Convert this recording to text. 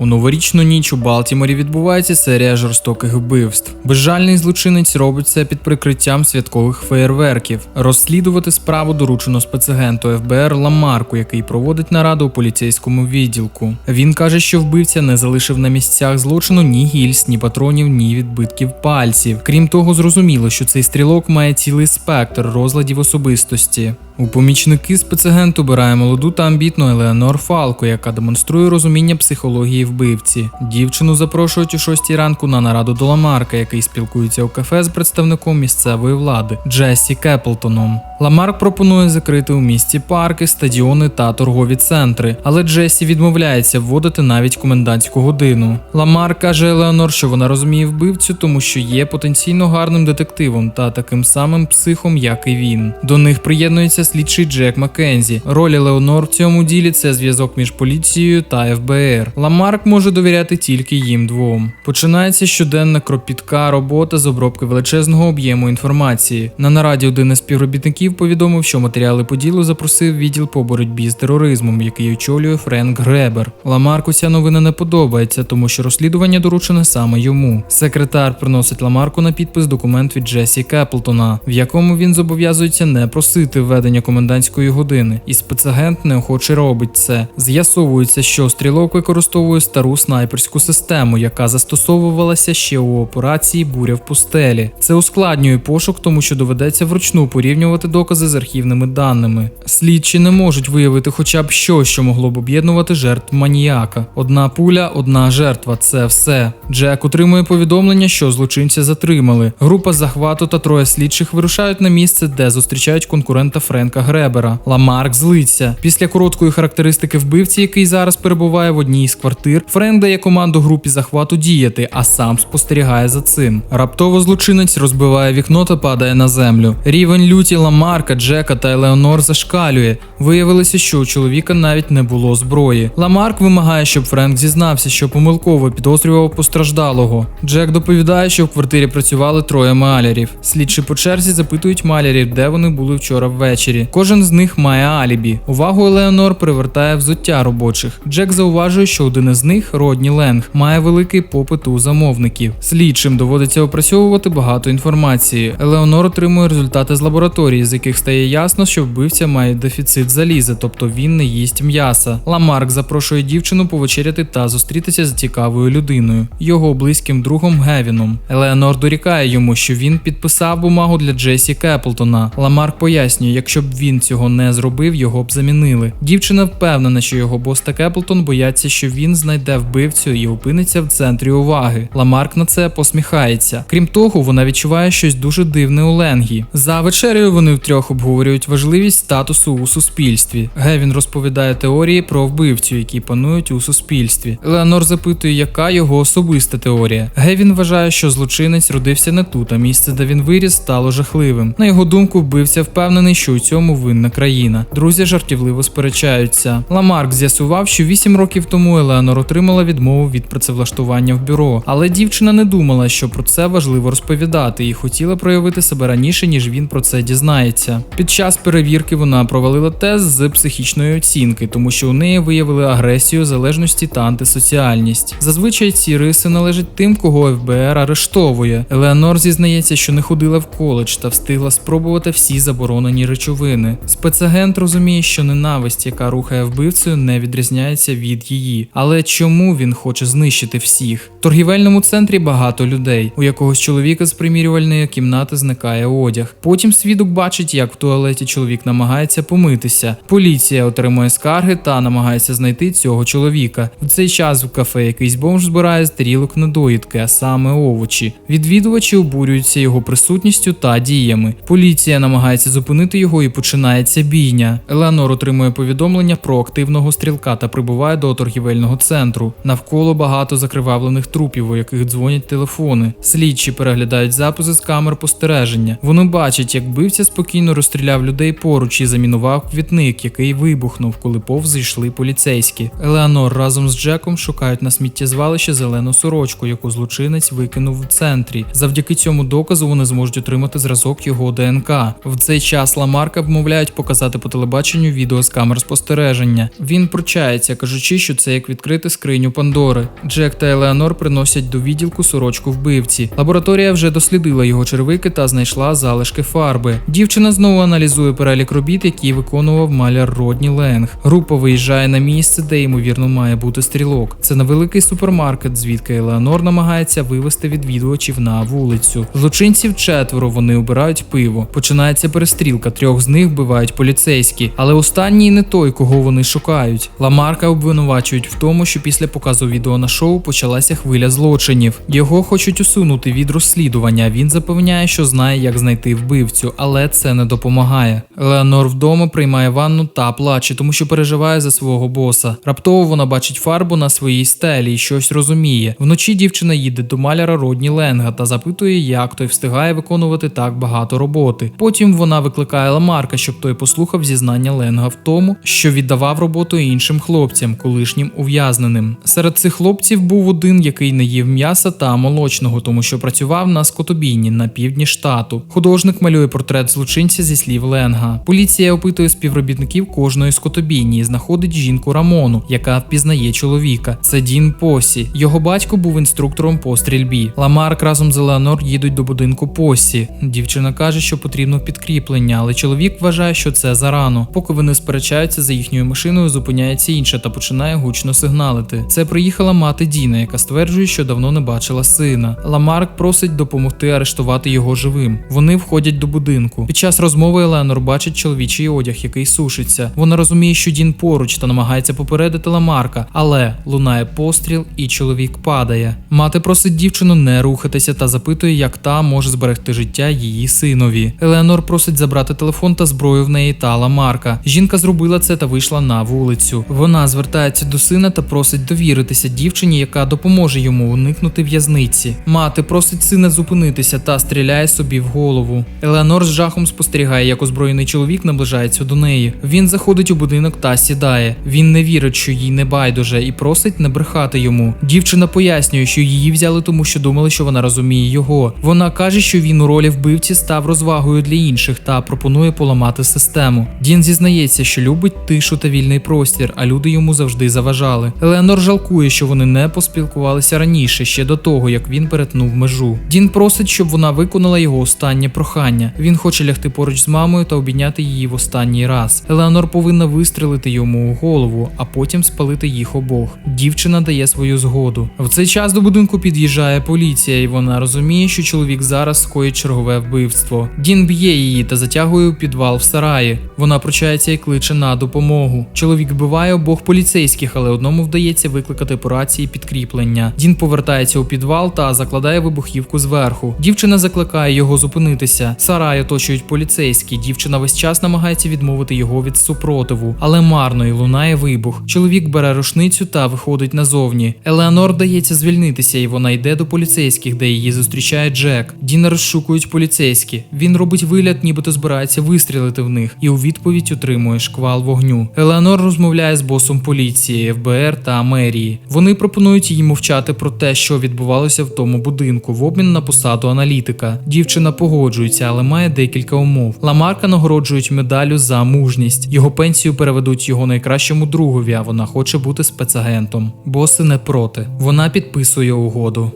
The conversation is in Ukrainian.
У новорічну ніч у Балтіморі відбувається серія жорстоких вбивств. Безжальний злочинець робить це під прикриттям святкових феєрверків. Розслідувати справу доручено спецагенту ФБР Ламарку, який проводить нараду у поліцейському відділку. Він каже, що вбивця не залишив на місцях злочину ні гільз, ні патронів, ні відбитків пальців. Крім того, зрозуміло, що цей стрілок має цілий спектр розладів особистості. У помічники спецагент обирає молоду та амбітну Елеонор Фалко, яка демонструє розуміння психології вбивці. Дівчину запрошують у 6 ранку на нараду до Ламарка, який спілкується у кафе з представником місцевої влади Джесі Кеплтоном. Ламарк пропонує закрити у місті парки, стадіони та торгові центри, але Джесі відмовляється вводити навіть комендантську годину. Ламарк каже Елеонор, що вона розуміє вбивцю, тому що є потенційно гарним детективом та таким самим психом, як і він. До них приєднується слідчий Джек Маккензі. Роль Елеонор в цьому ділі це зв'язок між поліцією та ФБР. Ламарк може довіряти тільки їм двом. Починається щоденна кропітка робота з обробки величезного об'єму інформації. На нараді один із співробітників повідомив, що матеріали по ділу запросив відділ по боротьбі з тероризмом, який очолює Френк Гребер. Ламарку ця новина не подобається, тому що розслідування доручене саме йому. Секретар приносить Ламарку на підпис документ від Джесі Кеплтона, в якому він зобов'язується не просити введення комендантської години, і спецагент неохоче робить це. З'ясовується, що стрілок використовує стару снайперську систему, яка застосовувалася ще у операції Буря в пустелі. Це ускладнює пошук, тому що доведеться вручну порівнювати докази з архівними даними. Слідчі не можуть виявити хоча б щось, що могло б об'єднувати жертв маніяка. Одна пуля, одна жертва це все. Джек отримує повідомлення, що злочинця затримали. Група захвату та троє слідчих вирушають на місце, де зустрічають конкурента Френка Гребера. Ламарк злиться. Після короткої характеристики вбивці, який зараз перебуває в одній із квартир, Френк дає команду групі захвату діяти, а сам спостерігає за цим. Раптово злочинець розбиває вікно та падає на землю. Рівень люті Ламарка, Джека та Елеонор зашкалює. Виявилося, що у чоловіка навіть не було зброї. Ламарк вимагає, щоб Френк зізнався, що помилково підозрював постраждалого. Джек доповідає, що в квартирі працювали троє малярів. Слідчі по черзі запитують малярів, де вони були вчора ввечері. Кожен з них має алібі. Увагу Елеонор привертає взуття робочих. Джек зауважує, що один із них, Родні Ленг, має великий попит у замовників. Слідчим доводиться опрацьовувати багато інформації. Елеонор отримує результати з лабораторії, з яких стає ясно, що вбивця має дефіцит заліза, тобто він не їсть м'яса. Ламарк запрошує дівчину повечеряти та зустрітися з цікавою людиною, його близьким другом Гевіном. Елеонор дорікає йому, що він підписав бумагу для Джесі Кеплтона. Ламарк пояснює, якщо б він цього не зробив, його б замінили. Дівчина впевнена, що його бос та Кеплтон бояться, що він знайде вбивцю і опиниться в центрі уваги. Ламарк на це посміхається. Крім того, вона відчуває щось дуже дивне у Ленгі. За вечерею вони втрьох обговорюють важливість статусу у суспільстві. Гевін розповідає теорії про вбивцю, які панують у суспільстві. Елеонор запитує, яка його особиста теорія. Гевін вважає, що злочинець родився не тут, а місце, де він виріс, стало жахливим. На його думку, вбивця впевнений, що у цьому винна країна. Друзі жартівливо сперечаються. Ламарк з'ясував, що 8 років тому Елеонор отримала відмову від працевлаштування в бюро, але дівчина не думала, що про це важливо розповідати, і хотіла проявити себе раніше, ніж він про це дізнається. Під час перевірки вона провалила тест з психічної оцінки, тому що у неї виявили агресію, залежності та антисоціальність. Зазвичай ці риси належать тим, кого ФБР арештовує. Елеонор зізнається, що не ходила в коледж та встигла спробувати всі заборонені речовини. Спецагент розуміє, що ненависть, яка рухає вбивцею, не відрізняється від її. Але чому він хоче знищити всіх? В торгівельному центрі багато людей. У якогось чоловіка з примірювальної кімнати зникає одяг. Потім свідок бачить, як в туалеті чоловік намагається помитися. Поліція отримує скарги та намагається знайти цього чоловіка. В цей час в кафе якийсь бомж збирає з тарілок недоїдки, а саме овочі. Відвідувачі обурюються його присутністю та діями. Поліція намагається зупинити його і починається бійня. Елеонор отримує повідомлення про активного стрілка та прибуває до торгівельного центру. Навколо багато закривавлених трупів, у яких дзвонять телефони. Слідчі переглядають записи з камер спостереження. Вони бачать, як бивця спокійно розстріляв людей поруч і замінував квітник, який вибухнув, коли повз йшли поліцейські. Елеонор разом з Джеком шукають на сміттєзвалище зелену сорочку, яку злочинець викинув в центрі. Завдяки цьому доказу вони зможуть отримати зразок його ДНК. В цей час Ламарка вмовляють показати по телебаченню відео з камер спостереження. Він пручається, кажучи, що це як відкрити скриню Пандори. Джек та Елеонор приносять до відділку сорочку вбивці. Лабораторія вже дослідила його червики та знайшла залишки фарби. Дівчина знову аналізує перелік робіт, які виконував маляр Родні Ленг. Група виїжджає на місце, де ймовірно має бути стрілок. Це невеликий супермаркет, звідки Елеонор намагається вивести відвідувачів на вулицю. Злочинців четверо вони обирають пиво. Починається перестрілка. Трьох з них вбивають поліцейські, але останній не той, кого вони шукають. Ламарка обвинувачують в тому, що після показу відео на шоу почалася хвиля злочинів. Його хочуть усунути від розслідування. Він запевняє, що знає, як знайти вбивцю, але це не допомагає. Леонор вдома приймає ванну та плаче, тому що переживає за свого боса. Раптово вона бачить фарбу на своїй стелі і щось розуміє. Вночі дівчина їде до маляра Родні Ленга та запитує, як той встигає виконувати так багато роботи. Потім вона викликає Ламарка, щоб той послухав зізнання Ленга в тому, що віддавав роботу іншим хлопцям, колишнім ув'язненим. Серед цих хлопців був один, який не їв м'яса та молочного, тому що працював на скотобійні на півдні штату. Художник малює портрет злочинця зі слів Ленга. Поліція опитує співробітників кожної скотобійні і знаходить жінку Рамону, яка впізнає чоловіка. Це Дін Посі. Його батько був інструктором по стрільбі. Ламарк разом з Елеонор їдуть до будинку Посі. Дівчина каже, що потрібно підкріплення, але чоловік вважає, що це зарано. Поки вони сперечаються за їхньою машиною, зупиняється інша та починає гучно сигналити. Це приїхала мати Діна, яка стверджує, що давно не бачила сина. Ламарк просить допомогти арештувати його живим. Вони входять до будинку. Під час розмови Еленор бачить чоловічий одяг, який сушиться. Вона розуміє, що Дін поруч та намагається попередити Ламарка, але лунає постріл, і чоловік падає. Мати просить дівчину не рухатися та запитує, як та може зберегти життя її синові. Елеонор просить забрати телефон та зброю в неї та Ламарка. Жінка зробила це та вийшла на вулицю. Вона звертається до сина та просить довіритися дівчині, яка допоможе йому уникнути в'язниці. Мати просить сина зупинитися та стріляє собі в голову. Елеонор з жахом спостерігає, як озброєний чоловік наближається до неї. Він заходить у будинок та сідає. Він не вірить, що їй не байдуже, і просить не брехати йому. Дівчина пояснює, що її взяли, тому що думали, що вона розуміє його. Вона каже, що він у ролі вбивці став розвагою для інших та пропонує поламати систему. Дін зізнається, що любить тишу та вільний простір, а люди йому завжди заважали. Елеонор жалкує, що вони не поспілкувалися раніше, ще до того, як він перетнув межу. Дін просить, щоб вона виконала його останнє прохання. Він хоче лягти поруч з мамою та обійняти її в останній раз. Елеонор повинна вистрелити йому у голову, а потім спалити їх обох. Дівчина дає свою згоду. В цей час до будинку під'їжджає поліція, і вона розуміє, що чоловік зараз скоїть чергове вбивство. Дін б'є її та затягує у підвал в сараї. Вона пручається і кличе на допомогу. Чоловік вбиває обох поліцейських, але одному вдається викликати по рації підкріплення. Дін повертається у підвал та закладає вибухівку зверху. Дівчина закликає його зупинитися. Сарай оточують поліцейські. Дівчина весь час намагається відмовити його від супротиву, але марно і лунає вибух. Чоловік бере рушницю та виходить назовні. Елеонор дається звільнитися, і вона йде до поліцейських, де її зустрічає Джек. Діна розшукують поліцейські. Він робить вигляд, нібито збирається вистрілити в них, і у відповідь отримує шквал вогню. Елеонор розмовляє з босом поліції, ФБР та мерії. Вони пропонують їй мовчати про те, що відбувалося в тому будинку, в обмін на посаду аналітика. Дівчина погоджується, але має декілька умов. Ламарка нагороджують медаллю за мужність. Його пенсію переведуть його найкращому другові, а вона хоче бути спецагентом. Боси не проти. Вона підписує угоду.